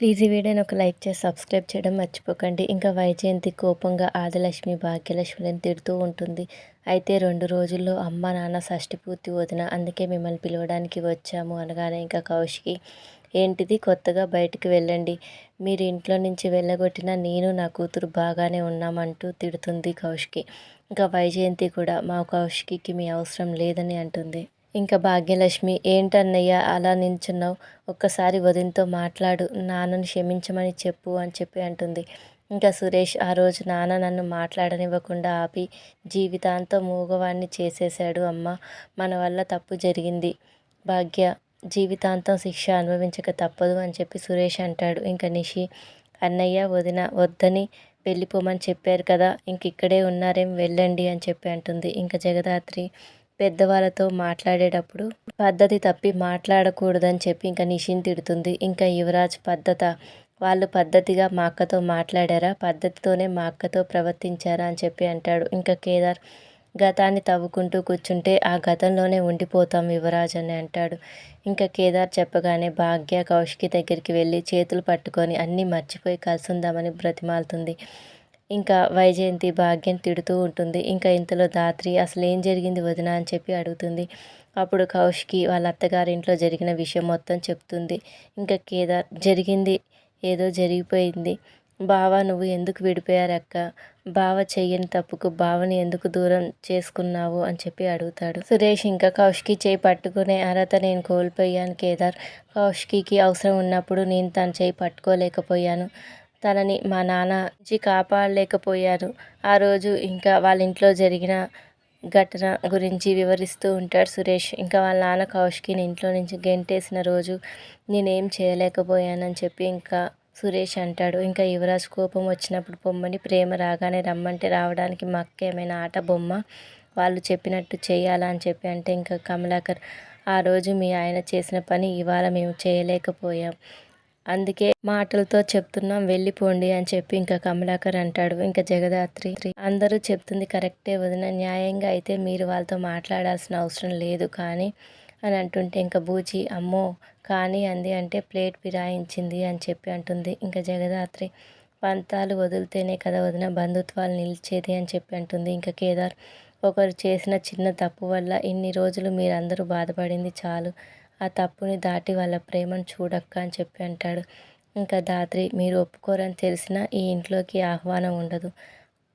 Please ఈ వీడియోని ఒక లైక్ చేసి సబ్స్క్రైబ్ చేయడం మర్చిపోకండి. ఇంకా వైజయంతి కోపంగా ఆదిలక్ష్మి భాగ్యలక్ష్మిని తిడుతూ ఉంటుంది. అయితే రెండు రోజుల్లో అమ్మ నాన్న షష్టి పూర్తి వదిన అందుకే మిమ్మల్ని పిలవడానికి వచ్చాము అనగానే ఇంకా కౌశికి ఏంటిది? కొత్తగా బయటికి వెళ్ళండి. మీరు ఇంట్లో నుంచి వెళ్ళగొట్టిన నేను నా కూతురు బాగానే ఉన్నామంటూ తిడుతుంది కౌశికి. ఇంకా వైజయంతి కూడా మా కౌశికి మీ అవసరం లేదని అంటుంది. ఇంకా భాగ్యలక్ష్మి ఏంటన్నయ్య అలా నించున్నావు ఒక్కసారి వదినతో మాట్లాడు. నాన్నను క్షమించమని చెప్పు అని చెప్పి అంటుంది. ఇంకా సురేష్ ఆ రోజు నాన్న నన్ను మాట్లాడనివ్వకుండా ఆపి జీవితాంతం మూగవాణ్ణి చేసేశాడు. అమ్మ మన వల్ల తప్పు జరిగింది. భాగ్య జీవితాంతం శిక్ష అనుభవించక తప్పదు అని చెప్పి సురేష్ అంటాడు. ఇంకా నిషి అన్నయ్య వదిన వద్దని వెళ్ళిపోమని చెప్పారు కదా. ఇంక ఇక్కడే ఉన్నారేం వెళ్ళండి అని చెప్పి అంటుంది. ఇంకా జగదాత్రి పెద్దవాళ్ళతో మాట్లాడేటప్పుడు పద్ధతి తప్పి మాట్లాడకూడదని చెప్పి ఇంకా నిషిన్ తిడుతుంది. ఇంకా యువరాజ్ పద్ధత వాళ్ళు పద్ధతిగా మా అక్కతో మాట్లాడారా? పద్ధతితోనే మా అక్కతో ప్రవర్తించారా అని చెప్పి అంటాడు. ఇంకా కేదార్ గతాన్ని తవ్వుకుంటూ కూర్చుంటే ఆ గతంలోనే ఉండిపోతాం యువరాజ్ అని అంటాడు. ఇంకా కేదార్ చెప్పగానే భాగ్య కౌశికి దగ్గరికి వెళ్ళి చేతులు పట్టుకొని అన్నీ మర్చిపోయి కలిసిందామని బ్రతిమాలుతుంది. ఇంకా వైజయంతి భాగ్యం తిడుతూ ఉంటుంది. ఇంకా ఇంతలో దాత్రి అసలు ఏం జరిగింది వదిన? అని చెప్పి అడుగుతుంది. అప్పుడు కౌష్కి వాళ్ళ అత్తగారి ఇంట్లో జరిగిన విషయం మొత్తం చెప్తుంది. ఇంకా కేదార్ జరిగింది. ఏదో జరిగిపోయింది. బావ నువ్వు ఎందుకు విడిపోయారు అక్క బావ చెయ్యని తప్పుకు బావని ఎందుకు దూరం చేసుకున్నావు? అని చెప్పి అడుగుతాడు. సురేష్ ఇంకా కౌష్కి చేయి పట్టుకునే అర్హత నేను కోల్పోయాను కేదార్. కౌష్కికి అవసరం ఉన్నప్పుడు నేను తన చేయి పట్టుకోలేకపోయాను. తనని మా నాన్న నుంచి కాపాడలేకపోయారు. ఆ రోజు ఇంకా వాళ్ళ ఇంట్లో జరిగిన ఘటన గురించి వివరిస్తూ ఉంటాడు సురేష్. ఇంకా వాళ్ళ నాన్న కౌశికిని ఇంట్లో నుంచి గెంటేసిన రోజు నేనేం చేయలేకపోయానని చెప్పి ఇంకా సురేష్ అంటాడు. ఇంకా యువరాజ్ కోపం వచ్చినప్పుడు బొమ్మని ప్రేమ రాగానే రమ్మంటే రావడానికి మా అక్క ఏమైనా ఆట బొమ్మ? వాళ్ళు చెప్పినట్టు చేయాలా అని చెప్పి అంటే ఇంకా కమలాకర్ ఆ రోజు మీ ఆయన చేసిన పని ఇవాళ మేము చేయలేకపోయాం. అందుకే మాటలతో చెప్తున్నాం వెళ్ళిపోండి అని చెప్పి ఇంకా కమలాకర్ అంటాడు. ఇంకా జగదాత్రి అందరూ చెప్తుంది కరెక్టే వదిన న్యాయంగా అయితే మీరు వాళ్ళతో మాట్లాడాల్సిన అవసరం లేదు కానీ అని అంటుంటే ఇంకా బూచి అమ్మో కానీ అంది అంటే ప్లేట్ ఫిరాయించింది అని చెప్పి అంటుంది. ఇంకా జగదాత్రి పంతాలు వదిలితేనే కదా వదిన బంధుత్వాలు నిలిచేది అని చెప్పి అంటుంది. ఇంకా కేదార్ ఒకరు చేసిన చిన్న తప్పు వల్ల ఇన్ని రోజులు మీరందరూ బాధపడింది చాలు. ఆ తప్పుని దాటి వాళ్ళ ప్రేమను చూడక్క అని చెప్పి అంటాడు. ఇంకా దాత్రి మీరు ఒప్పుకోరని తెలిసినా ఈ ఇంట్లోకి ఆహ్వానం ఉండదు.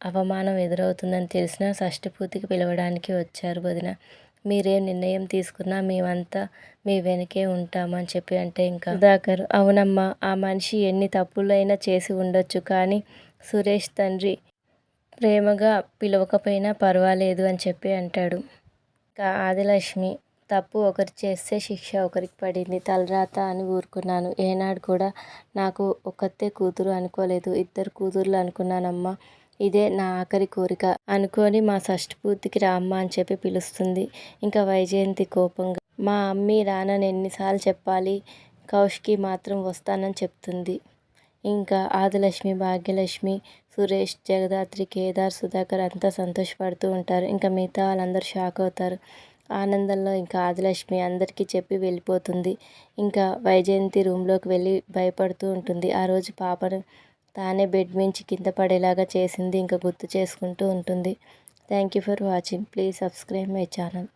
అవమానం ఎదురవుతుందని తెలిసినా షష్టిపూర్తికి పిలవడానికి వచ్చారు వదిన. మీరేం నిర్ణయం తీసుకున్నా మేమంతా మీ వెనకే ఉంటామని చెప్పి అంటే ఇంకా సుధాకర్ అవునమ్మా ఆ మనిషి ఎన్ని తప్పులైనా చేసి ఉండొచ్చు కానీ సురేష్ తండ్రి ప్రేమగా పిలవకపోయినా పర్వాలేదు అని చెప్పి అంటాడు. ఇంకా ఆదిలక్ష్మి తప్పు ఒకరు చేస్తే శిక్ష ఒకరికి పడింది. తలరాత అని ఊరుకున్నాను. ఏనాడు కూడా నాకు ఒక్కతే కూతురు అనుకోలేదు. ఇద్దరు కూతుర్లు అనుకున్నానమ్మా. ఇదే నా ఆఖరి కోరిక. అనుకొని మా షష్టి పూర్తికి రామ్మ అని చెప్పి పిలుస్తుంది. ఇంకా వైజయంతి కోపంగా మా అమ్మీ రానని ఎన్నిసార్లు చెప్పాలి? కౌష్కి మాత్రం వస్తానని చెప్తుంది. ఇంకా ఆదిలక్ష్మి భాగ్యలక్ష్మి సురేష్ జగదాత్రి కేదార్ సుధాకర్ అంతా సంతోషపడుతూ ఉంటారు. ఇంకా మిగతా వాళ్ళందరూ షాక్ అవుతారు. ఆనందంలో ఇంకా ఆదిలక్ష్మి అందరికీ చెప్పి వెళ్ళిపోతుంది. ఇంకా వైజయంతి రూమ్లోకి వెళ్ళి భయపడుతూ ఉంటుంది. ఆ రోజు పాపను తానే బెడ్ మించి కింద పడేలాగా చేసింది. ఇంకా గుర్తు చేసుకుంటూ ఉంటుంది. Thank you for watching. Please subscribe my channel.